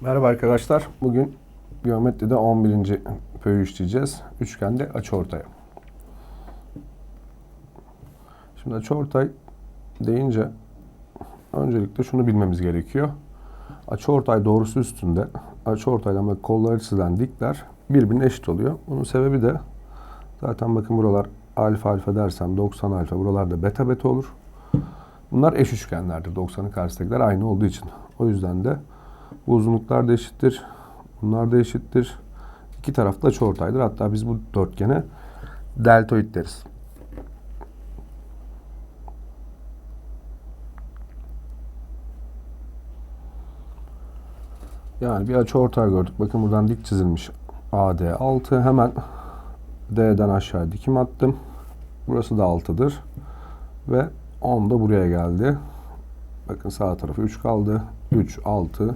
Merhaba arkadaşlar. Bugün geometride 11. pöyü işleyeceğiz. Üçgende açıortay. Şimdi açıortay deyince öncelikle şunu bilmemiz gerekiyor. Açıortay doğrusu üstünde açıortaydan ve kolları çizilen dikler birbirine eşit oluyor. Bunun sebebi de zaten bakın buralar alfa alfa dersem 90 alfa buralarda beta beta olur. Bunlar eş üçgenlerdir. 90'ın karşısındakiler aynı olduğu için. O yüzden de bu uzunluklar da eşittir. Bunlar da eşittir. İki taraf da açıortaydır. Hatta biz bu dörtgene deltoid deriz. Yani bir açıortay gördük. Bakın buradan dik çizilmiş AD 6. Hemen D'den aşağı dikim attım. Burası da 6'dır. Ve 10 da buraya geldi. Bakın sağ tarafı 3 kaldı. 3, 6,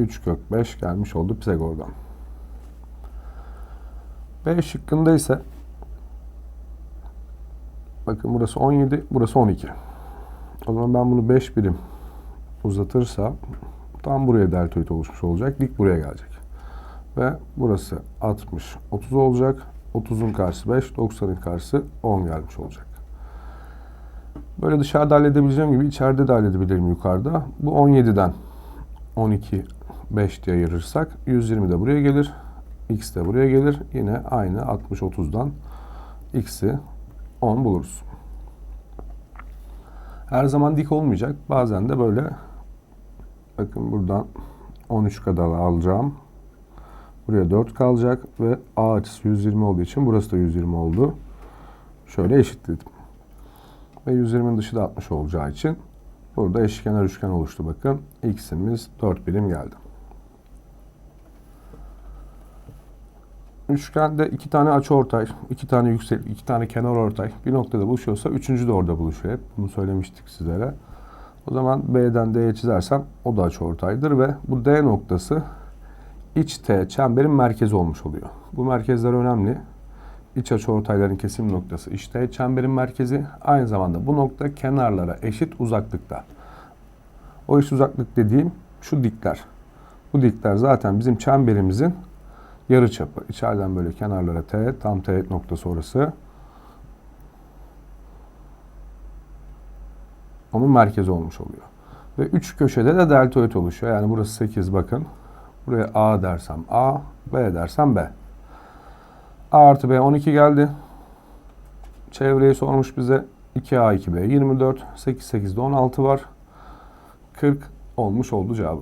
3 kök 5 gelmiş oldu Pisagor'dan. B şıkkında ise bakın burası 17, burası 12. O zaman ben bunu 5 birim uzatırsam tam buraya deltoid oluşmuş olacak. Dik buraya gelecek. Ve burası 60, 30 olacak. 30'un karşısı 5, 90'ın karşısı 10 gelmiş olacak. Böyle dışarıda halledebileceğim gibi içeride de halledebilirim yukarıda. Bu 17'den 12, 5 diye ayırırsak 120 de buraya gelir. X de buraya gelir. Yine aynı 60, 30'dan X'i 10 buluruz. Her zaman dik olmayacak. Bazen de böyle bakın buradan 13 kadar alacağım. Buraya 4 kalacak ve A açısı 120 olduğu için burası da 120 oldu. Şöyle eşitledim. Ve 120'nin dışı da 60 olacağı için burada eşkenar üçgen oluştu bakın. X'imiz 4 birim geldi. Üçgende iki tane açı ortay, iki tane yüksek, iki tane kenar ortay bir noktada buluşuyorsa üçüncü de orada buluşuyor hep. Bunu söylemiştik sizlere. O zaman B'den D'ye çizersem o da açı ortaydır ve bu D noktası iç T çemberin merkezi olmuş oluyor. Bu merkezler önemli. İç açı ortayların kesim noktası iç T çemberin merkezi. Aynı zamanda bu nokta kenarlara eşit uzaklıkta. O eşit uzaklık dediğim şu dikler. Bu dikler zaten bizim çemberimizin yarı çapı. İçeriden böyle kenarlara T, tam teğet noktası orası. Onun merkezi olmuş oluyor. Ve üç köşede de deltoid oluşuyor. Yani burası 8 bakın. Buraya A dersem A, B dersem B. A artı B 12 geldi. Çevreyi sormuş bize. 2A 2B 24. 8 8'de 16 var. 40 olmuş oldu cevabı.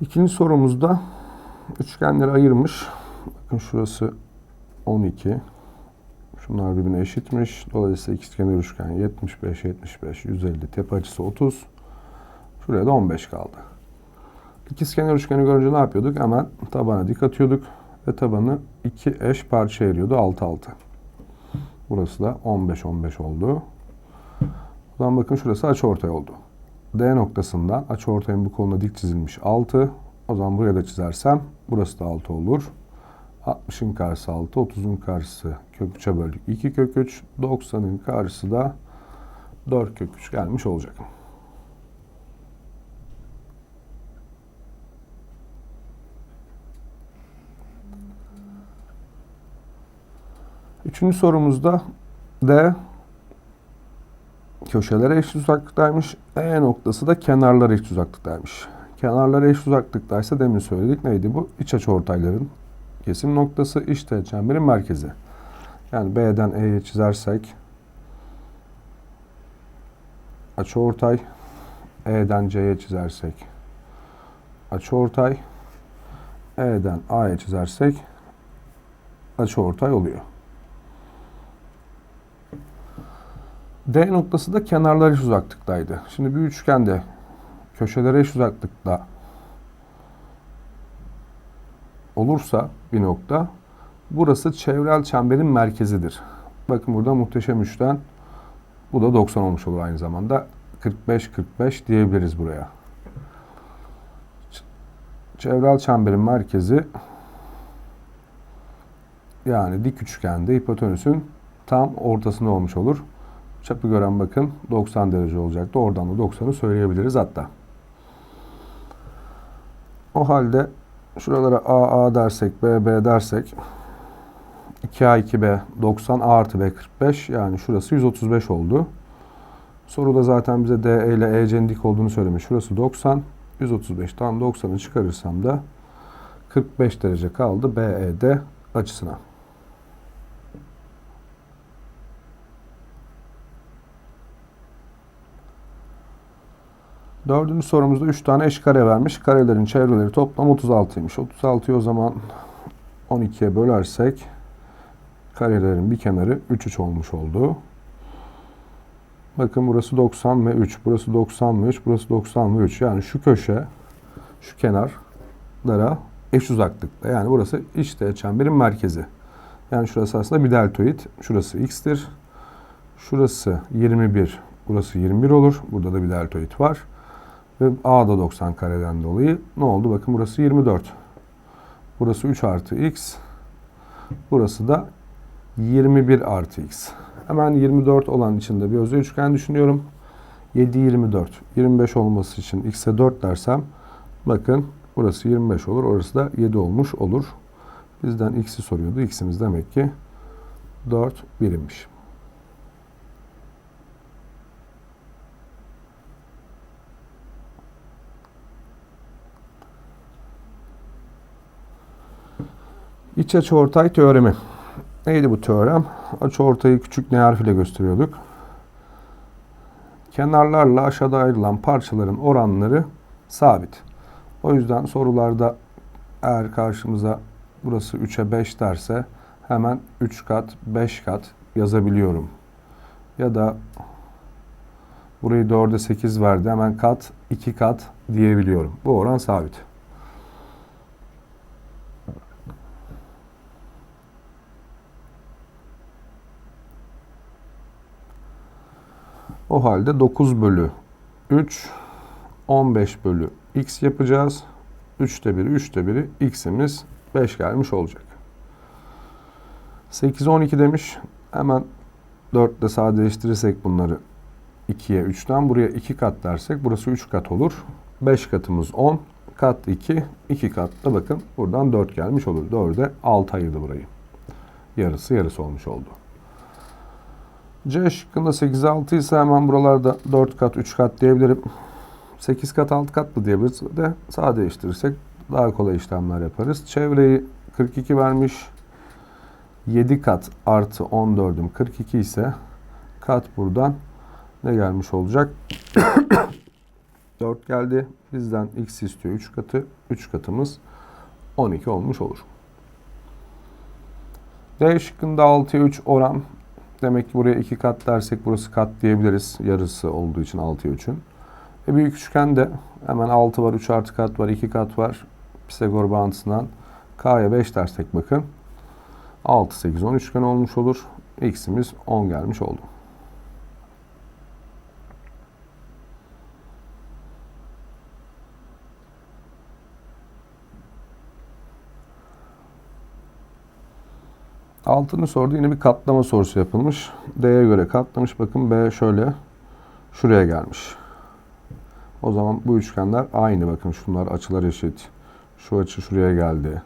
İkinci sorumuzda üçgenleri ayırmış. Bakın şurası 12. Şunlar birbirine eşitmiş. Dolayısıyla ikizkenar üçgen 75, 75, 150. Tepe açısı 30. Şuraya da 15 kaldı. İkizkenar üçgeni görünce ne yapıyorduk? Hemen tabana dik atıyorduk. Ve tabanı iki eş parça ayırıyordu. 6, 6. Burası da 15, 15 oldu. Zaman bakın şurası açıortay oldu. D noktasından açıortayın bu koluna dik çizilmiş 6. O zaman buraya da çizersem burası da 6 olur. 60'ın karşısı 6, 30'un karşısı kök 3'e böldük 2 kök 3, 90'ın karşısı da 4 kök 3 gelmiş olacak. Üçüncü sorumuzda D köşelere eşit uzaklıktaymış. E noktası da kenarlara eşit uzaklıktaymış. Kenarlara eşit uzaklıktaysa demin söyledik neydi bu? İç açı ortayların kesim noktası işte çemberin merkezi. Yani B'den E'ye çizersek açı ortay E'den C'ye çizersek açı ortay E'den A'ya çizersek açı ortay oluyor. D noktası da kenarlar eş uzaklıktaydı. Şimdi bir üçgende köşelere eş uzaklıkta olursa bir nokta burası çevrel çemberin merkezidir. Bakın burada muhteşem üçten bu da 90 olmuş olur aynı zamanda. 45-45 diyebiliriz buraya. Çevrel çemberin merkezi Yani dik üçgende hipotenüsün tam ortasında olmuş olur. Çapı gören bakın 90 derece olacaktı. Oradan da 90'ı söyleyebiliriz hatta. O halde şuralara AA dersek, BB dersek 2A 2B 90 A artı B 45 yani şurası 135 oldu. Soruda zaten bize DE ile EC'nin dik olduğunu söylemiş. Şurası 90. 135'ten 90'ı çıkarırsam da 45 derece kaldı BED açısına. Dördüncü sorumuzda 3 tane eş kare vermiş. Karelerin çevreleri toplam 36'ymış. 36'yı o zaman 12'ye bölersek karelerin bir kenarı 3 3 olmuş oldu. Bakın burası 90 ve 3. Burası 90 ve 3. Burası 90 ve 3. Yani şu köşe, şu kenarlara eş uzaklıkta. Yani burası teğet çemberin merkezi. Yani şurası aslında bir deltoid. Şurası x'tir. Şurası 21. Burası 21 olur. Burada da bir deltoid var. Ve A da 90 kareden dolayı ne oldu? Bakın burası 24. Burası 3 artı x. Burası da 21 artı x. Hemen 24 olan içinde bir özdeş üçgen düşünüyorum. 7, 24. 25 olması için x'e 4 dersem bakın burası 25 olur. Orası da 7 olmuş olur. Bizden x'i soruyordu. x'imiz demek ki 4 birimmiş. İç açıortay teoremi. Neydi bu teorem? Açıortayı küçük n harfiyle gösteriyorduk. Kenarlarla aşağıda ayrılan parçaların oranları sabit. O yüzden sorularda eğer karşımıza burası 3'e 5 derse hemen 3 kat, 5 kat yazabiliyorum. Ya da burayı 4'e 8 verdi hemen kat, 2 kat diyebiliyorum. Bu oran sabit. O halde 9 bölü 3, 15 bölü x yapacağız. 3'te 1'i, 3'te 1'i x'imiz 5 gelmiş olacak. 8, 12 demiş. Hemen 4 ile sadeleştirirsek bunları 2'ye 3'ten buraya 2 kat dersek burası 3 kat olur. 5 katımız 10. Kat 2. 2 kat da bakın buradan 4 gelmiş olur. 4'e 6 ayırdı burayı. Yarısı yarısı olmuş oldu. C şıkkında 8 6 ise hemen buralarda 4 kat 3 kat diyebilirim. 8 kat 6 kat mı diyebiliriz de sadeleştirirsek daha kolay işlemler yaparız. Çevreyi 42 vermiş. 7 kat artı 14'üm 42 ise kat buradan ne gelmiş olacak? 4 geldi. Bizden x istiyor 3 katı. 3 katımız 12 olmuş olur. D şıkkında 6'ya 3 oran Demek ki buraya 2 kat dersek burası kat diyebiliriz. Yarısı olduğu için 6'ya 3'ün. E büyük üçgende hemen 6 var, 3 artı kat var, 2 kat var. Pisagor bağıntısından K'ya 5 dersek bakın. 6, 8, 10 üçgen olmuş olur. X'imiz 10 gelmiş oldu. Altını sordu. Yine bir katlama sorusu yapılmış. D'ye göre katlamış. Bakın B şöyle şuraya gelmiş. O zaman bu üçgenler aynı. Bakın şunlar açılar eşit. Şu açı şuraya geldi.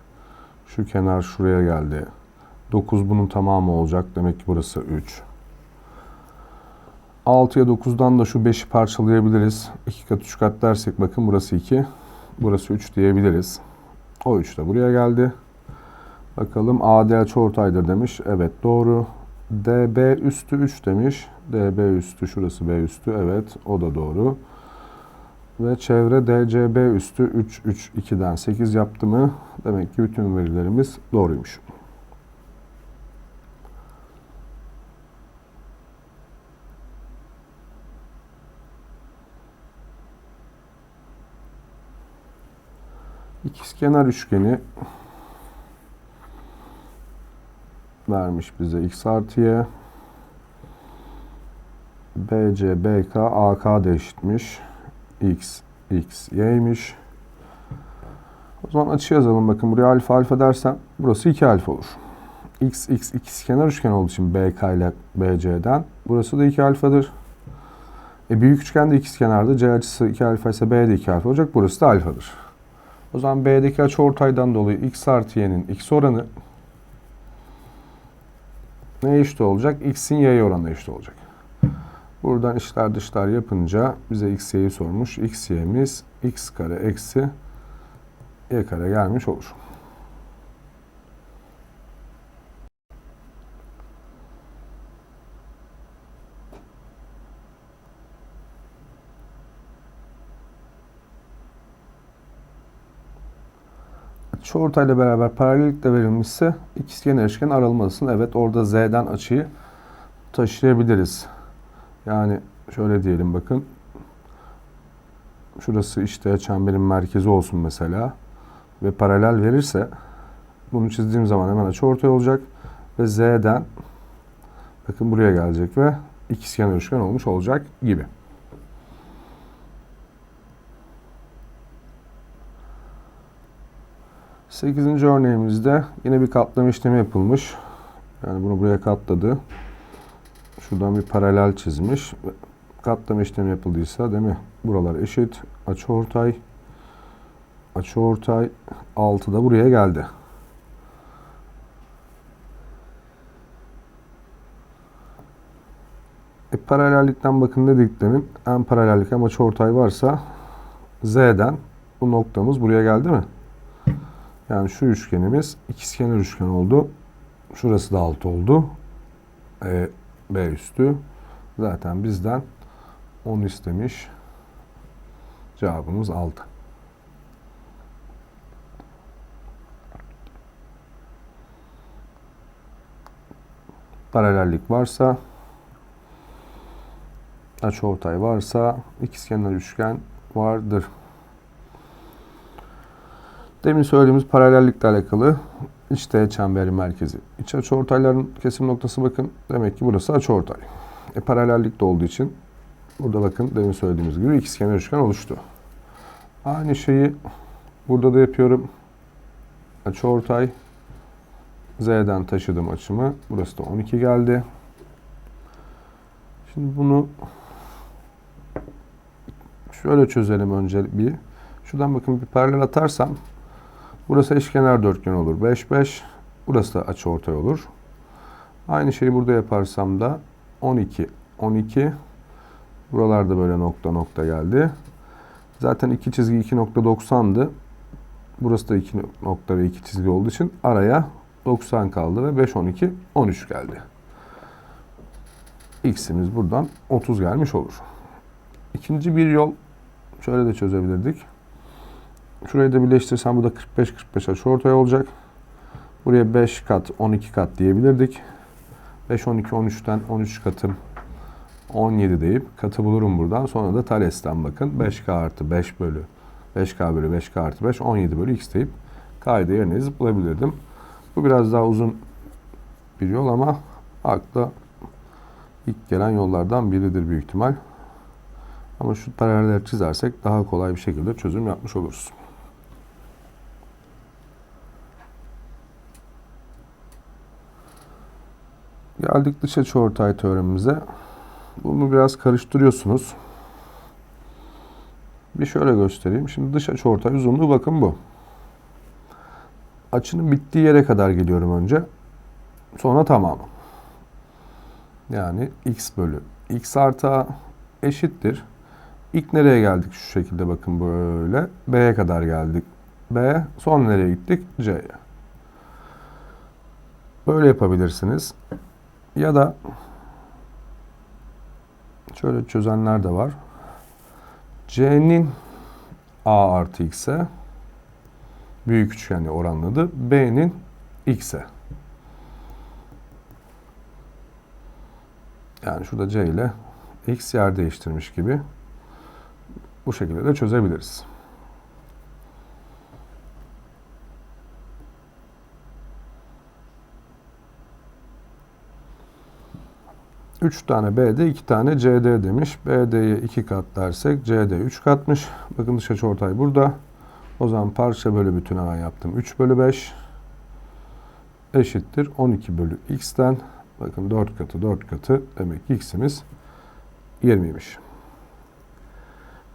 Şu kenar şuraya geldi. 9 bunun tamamı olacak. Demek ki burası 3. 6'ya 9'dan da şu 5'i parçalayabiliriz. 2 kat 3 kat dersek bakın burası 2. Burası 3 diyebiliriz. O 3 de buraya geldi. Bakalım AD açıortaydır demiş. Evet doğru. DB üstü 3 demiş. DB üstü şurası B üstü. Evet o da doğru. Ve çevre DCB üstü 3 3 2'den 8 yaptı mı? Demek ki bütün verilerimiz doğruymuş. İkizkenar üçgeni vermiş bize x artı y. BC, BK, AK da eşitmiş. X, X, Y'ymiş. O zaman açı yazalım. Bakın buraya alfa alfa dersem burası 2 alfa olur. x x ikizkenar üçgen olduğu için BK ile BC'den. Burası da 2 alfadır. E büyük üçgende ikizkenarda C açısı 2 alfa ise B de 2 alfa olacak. Burası da alfadır. O zaman B'deki açıortaydan dolayı x artı y'nin x oranı neye eşit olacak? X'in y'ye oranına eşit olacak. Buradan içler dışlar yapınca bize x y'yi sormuş. x y'miz x kare eksi y kare gelmiş olur. Şu ortayla beraber paralellikle verilmişse ikizkenar üçgen aralmalısın. Evet orada z'den açıyı taşıyabiliriz. Yani şöyle diyelim bakın. Şurası işte çemberin merkezi olsun mesela. Ve paralel verirse bunu çizdiğim zaman hemen açı ortay olacak. Ve z'den bakın buraya gelecek ve ikizkenar üçgen olmuş olacak gibi. Sekizinci örneğimizde yine bir katlama işlemi yapılmış. Yani bunu buraya katladı. Şuradan bir paralel çizmiş. Katlama işlemi yapıldıysa değil mi? Buralar eşit. Açıortay. Açıortay 6 da buraya geldi. E, paralellikten bakın ne dediklerin en paralellik hem açıortay varsa Z'den bu noktamız buraya geldi mi? Yani şu üçgenimiz ikizkenar üçgen oldu. Şurası da 6 oldu. E, B üstü. Zaten bizden 10 istemiş. Cevabımız 6. Paralellik varsa açıortay varsa ikizkenar üçgen vardır. Demin söylediğimiz paralellikle alakalı teğet çemberi merkezi. İç açıortayların kesim noktası bakın. Demek ki burası açıortay. E, paralellik de olduğu için burada bakın demin söylediğimiz gibi ikizkenar üçgen oluştu. Aynı şeyi burada da yapıyorum. Açıortay Z'den taşıdım açımı. Burası da 12 geldi. Şimdi bunu şöyle çözelim önce bir. Şuradan bakın bir paralel atarsam Burası eşkenar dörtgen olur. 5 5. Burası da açıortay olur. Aynı şeyi burada yaparsam da 12 12. Buralarda böyle nokta nokta geldi. Zaten iki çizgi 2.90'dı. Burası da 2 nokta ve 2 çizgi olduğu için araya 90 kaldı ve 5 12 13 geldi. X'imiz buradan 30 gelmiş olur. İkinci bir yol şöyle de çözebilirdik. Şurayı da birleştirsem bu da 45-45 açıortay olacak. Buraya 5 kat 12 kat diyebilirdik. 5 12 13'ten 13 katım 17 deyip katı bulurum buradan. Sonra da Thales'ten bakın 5k artı 5 bölü 5k bölü 5k artı 5 17 bölü x deyip k'yı yerine yazıp bulabilirdim. Bu biraz daha uzun bir yol ama akla ilk gelen yollardan biridir büyük ihtimal. Ama şu paralelleri çizersek daha kolay bir şekilde çözüm yapmış oluruz. Geldik dış açıortay teoremimize. Bunu biraz karıştırıyorsunuz. Bir şöyle göstereyim. Şimdi dış açıortay uzunluğu bakın bu. Açının bittiği yere kadar geliyorum önce. Sonra tamamı. Yani x bölü x artı a eşittir. İlk nereye geldik? Şu şekilde bakın böyle. B'ye kadar geldik. B. Son nereye gittik? C'ye. Böyle yapabilirsiniz. Ya da şöyle çözenler de var. C'nin A artı X'e büyük üçgenle oranladı. B'nin X'e. Yani şurada C ile X yer değiştirmiş gibi bu şekilde de çözebiliriz. 3 tane BD, 2 tane CD demiş. BD'ye 2 kat dersek CD 3 katmış. Bakın dış açıortay burada. O zaman parça bölü bütün hemen yaptım. 3 bölü 5. eşittir 12 bölü x'ten bakın 4 katı 4 katı demek ki x'imiz 20'ymiş.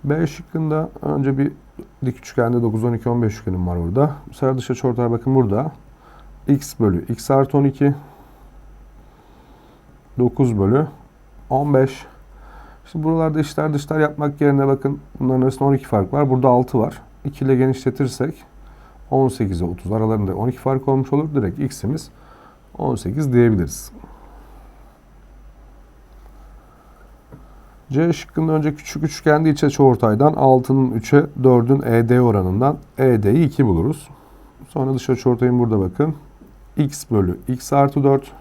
B şıkkında önce bir dik üçgende 9, 12, 15 üçgenim var burada. Bu sefer dış açıortay bakın burada. x bölü x artı 12 9 bölü 15 Şimdi buralarda işler dışlar yapmak yerine bakın bunların arasında 12 fark var. Burada 6 var. 2 ile genişletirsek 18'e 30 aralarında 12 fark olmuş olur. Direkt x'imiz 18 diyebiliriz. C şıkkında önce küçük üçgende iç açı ortaydan 6'nın 3'e 4'ün ED oranından ED'yi 2 buluruz. Sonra dış açı ortayın burada bakın. x bölü x artı 4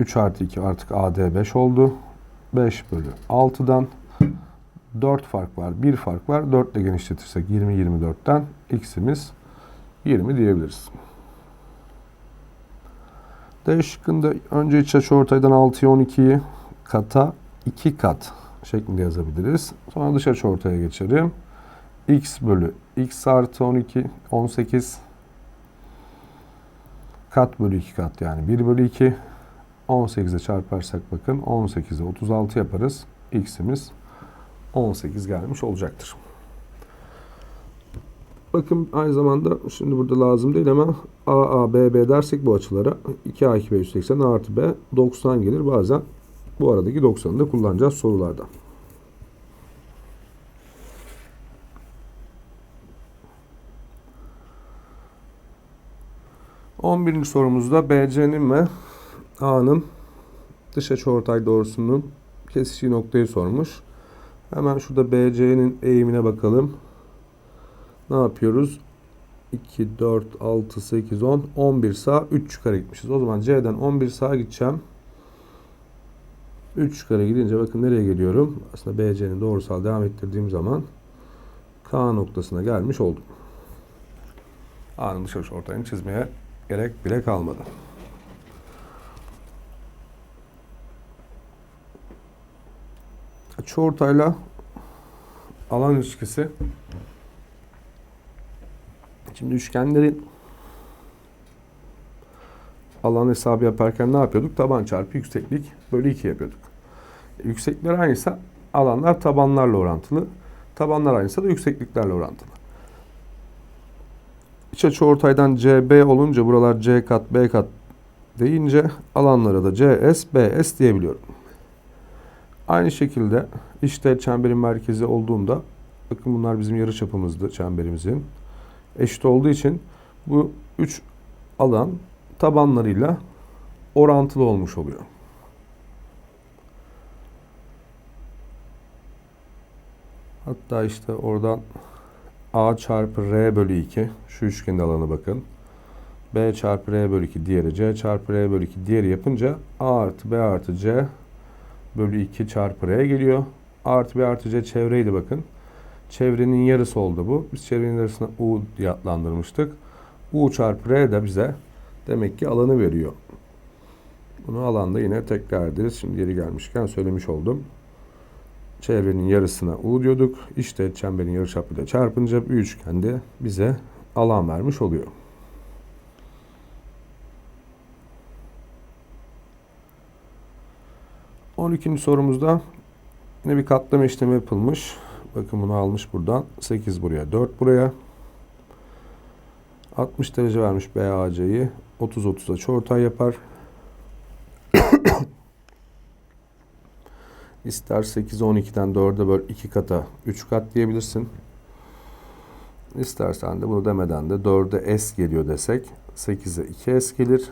3 artı 2 artık AD 5 oldu. 5 bölü 6'dan 4 fark var. 1 fark var. 4 ile genişletirsek 20 24'ten x'imiz 20 diyebiliriz. D şıkkında önce iç açı ortaydan 6'yı 12'yi kata 2 kat şeklinde yazabiliriz. Sonra dış açı ortaya geçelim. x bölü x artı 12 18 kat bölü 2 kat yani 1 bölü 2 18'e çarparsak bakın 18'e 36 yaparız. X'imiz 18 gelmiş olacaktır. Bakın aynı zamanda şimdi burada lazım değil ama A, A, B, B dersek bu açılara 2A, 2B, 180 A artı B 90 gelir. Bazen bu aradaki 90'ı da kullanacağız sorularda. On birinci sorumuzda BC'nin ve A'nın dış açıortay doğrusunun kesiştiği noktayı sormuş. Hemen şurada BC'nin eğimine bakalım. Ne yapıyoruz? 2, 4, 6, 8, 10, 11 sağ, 3 yukarı gitmişiz. O zaman C'den 11 sağa gideceğim. 3 yukarı gidince bakın nereye geliyorum? Aslında BC'nin doğrusal devam ettirdiğim zaman K noktasına gelmiş oldum. A'nın dış açıortayını çizmeye gerek bile kalmadı. Açıortayla alan ilişkisi. Şimdi üçgenlerin alan hesabı yaparken ne yapıyorduk? Taban çarpı yükseklik bölü 2 yapıyorduk. Yükseklikler aynıysa alanlar tabanlarla orantılı. Tabanlar aynıysa da yüksekliklerle orantılı. İç açı ortaydan CB olunca buralar C kat B kat deyince alanlara da CS, BS diyebiliyorum. Aynı şekilde işte çemberin merkezi olduğunda bakın bunlar bizim yarı çapımızdı çemberimizin. Eşit olduğu için bu üç alan tabanlarıyla orantılı olmuş oluyor. Hatta işte oradan A çarpı R bölü 2 şu üçgenin alanı bakın. B çarpı R bölü 2 diğeri C çarpı R bölü 2 diğeri yapınca A artı B artı C bölü 2 çarpı R geliyor. Artı B artı C çevreydi bakın. Çevrenin yarısı oldu bu. Biz çevrenin yarısına U diye adlandırmıştık. U çarpı R de bize demek ki alanı veriyor. Bunu alanda yine tekrar ederiz. Şimdi yeri gelmişken söylemiş oldum. Çevrenin yarısına U diyorduk. İşte çemberin yarıçapıyla çarpınca bir üçgende bize alan vermiş oluyor. On ikinci sorumuzda yine bir katlama işlemi yapılmış. Bakın bunu almış buradan. 8 buraya, 4 buraya. 60 derece vermiş BAC'yi. 30-30'a çoğurtay yapar. İster 8'i 12'den 4'e böl 2 kata 3 kat diyebilirsin. İstersen de bunu demeden de 4'e S geliyor desek 8'e 2S gelir.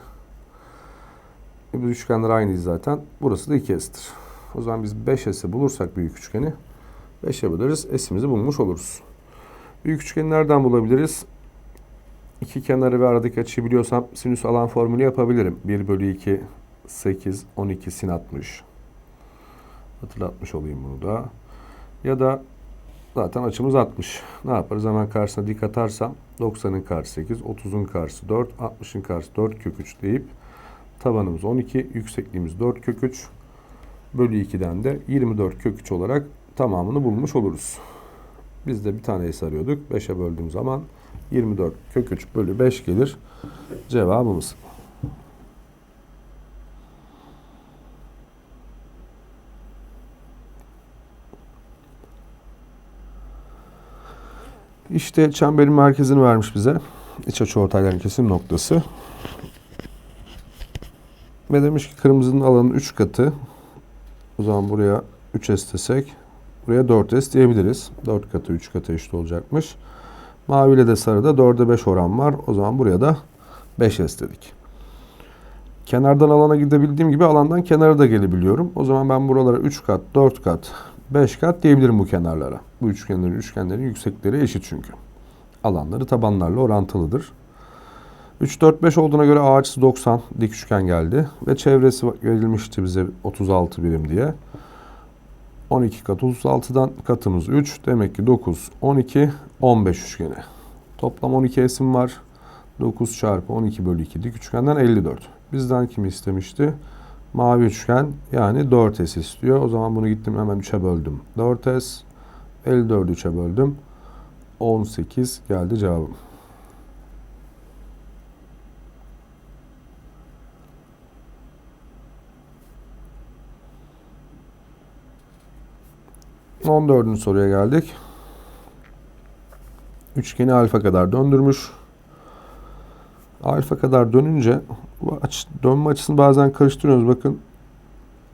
Bu üçgenler aynıyız zaten. Burası da 2S'tir. O zaman biz 5S'i bulursak büyük üçgeni 5'e böleriz. S'imizi bulmuş oluruz. Büyük üçgeni nereden bulabiliriz? İki kenarı ve aradaki açıyı biliyorsam sinüs alan formülü yapabilirim. 1 bölü 2 8 12 sin 60. Hatırlatmış olayım bunu da. Ya da zaten açımız 60. Ne yaparız? Hemen karşısına dik atarsam 90'ın karşısı 8, 30'un karşısı 4, 60'ın karşısı 4 kök 3 deyip tabanımız 12, yüksekliğimiz 4 kök 3 bölü 2'den de 24 kök 3 olarak tamamını bulmuş oluruz. Biz de bir tane s arıyorduk. 5'e böldüğüm zaman 24 kök 3 bölü 5 gelir. Cevabımız. İşte çemberin merkezini vermiş bize. İç açı ortayların kesim noktası. Ve demiş ki kırmızının alanın 3 katı. O zaman buraya 3S desek buraya 4S diyebiliriz. 4 katı 3 katı eşit olacakmış. Mavi ile de sarıda 4'e 5 oran var. O zaman buraya da 5S dedik. Kenardan alana gidebildiğim gibi alandan kenara da gelebiliyorum. O zaman ben buralara 3 kat, 4 kat, 5 kat diyebilirim bu kenarlara. Bu üçgenlerin, üçgenlerin yüksekleri eşit çünkü. Alanları tabanlarla orantılıdır. 3, 4, 5 olduğuna göre A açısı 90 dik üçgen geldi. Ve çevresi verilmişti bize 36 birim diye. 12 kat 36'dan katımız 3. Demek ki 9, 12, 15 üçgeni. Toplam 12 esim var. 9 çarpı 12 bölü 2 dik üçgenden 54. Bizden kimi istemişti? Mavi üçgen yani 4S istiyor. O zaman bunu gittim hemen 3'e böldüm. 4S. 54'ü 3'e böldüm. 18 geldi cevabım. On dördüncü soruya geldik. Üçgeni alfa kadar döndürmüş. Alfa kadar dönünce dönme açısını bazen karıştırıyoruz. Bakın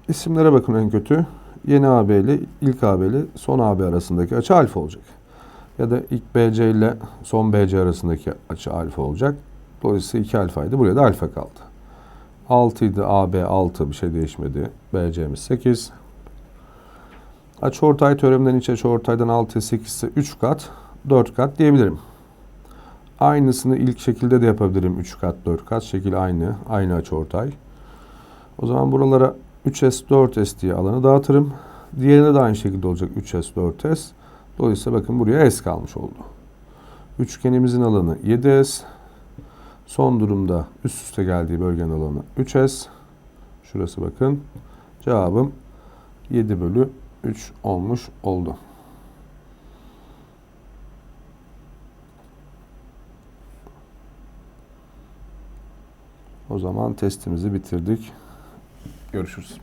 isimlere bakın en kötü. Yeni AB ile ilk AB ile son AB arasındaki açı alfa olacak. Ya da ilk BC ile son BC arasındaki açı alfa olacak. Dolayısıyla 2 alfaydı. Buraya da alfa kaldı. 6 idi AB 6 bir şey değişmedi. BC'miz 8. Açıortay teoreminden iç açıortaydan 6'ya 8 ise 3 kat 4 kat diyebilirim. Aynısını ilk şekilde de yapabilirim. 3 kat 4 kat şekil aynı. Aynı açıortay. O zaman buralara 3S 4S diye alanı dağıtırım. Diğerine de aynı şekilde olacak 3S 4S. Dolayısıyla bakın buraya S kalmış oldu. Üçgenimizin alanı 7S. Son durumda üst üste geldiği bölgenin alanı 3S. Şurası bakın. Cevabım 7 bölü 3 olmuş oldu. O zaman testimizi bitirdik. Görüşürüz.